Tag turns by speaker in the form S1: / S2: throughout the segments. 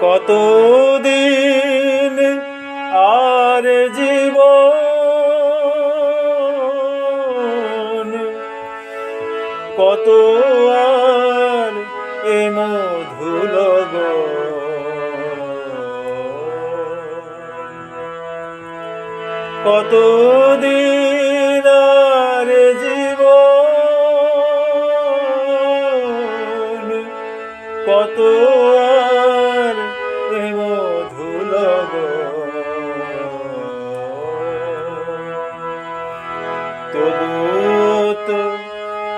S1: কতদিন আর জীবন? কত আর এ মধুল কত কত মধুল তবু তো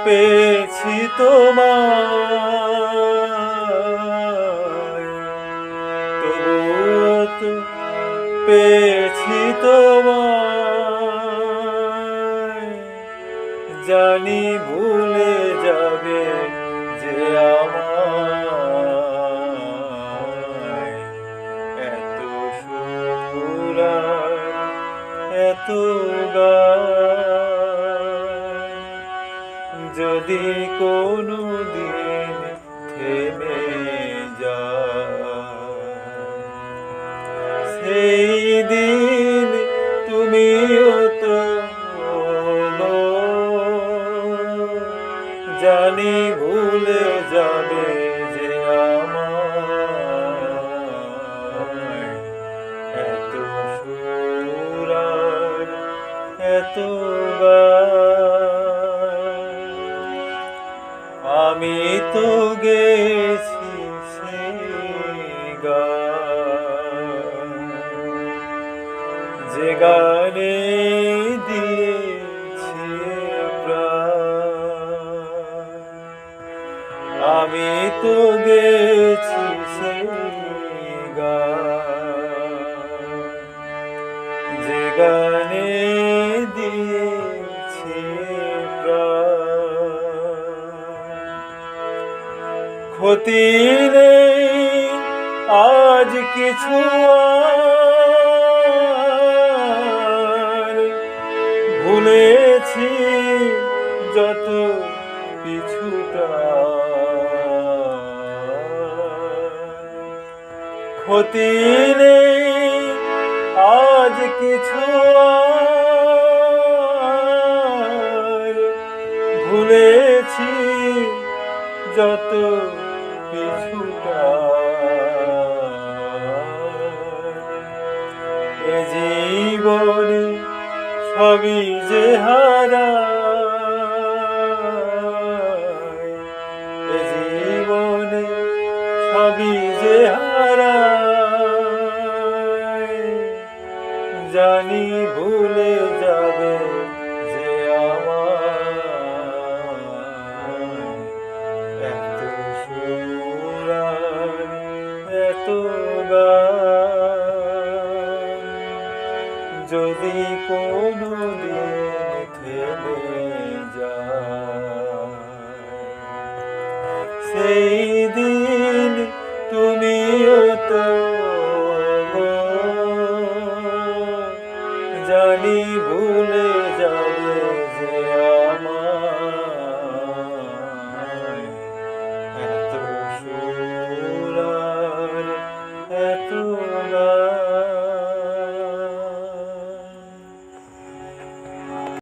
S1: পেয়েছি তোমায়। তবু তো পেয়েছি তোমায়। জানি ভুলে যাবে যে আমায়। এত যদি কোনো দিন থেমে যা সেই দিন তুমিও আমি তো গেছি যে গানে দিয়েছি আমি তো গেছি সে গান যে গানে দিয়েছি ক্ষতি নেই আজ কিছু ভুলেছি যত পিছুটা। ক্ষতি নেই আজ কিছু আর। ভুলেছি যত পিছুটা এ জীবনে সবই যে হারা। এ জীবনে সবই যে হারা। জানি ভুলে যাবে যদি কোনো থেমে সেই দিন তুমিও তো জানি ভুলে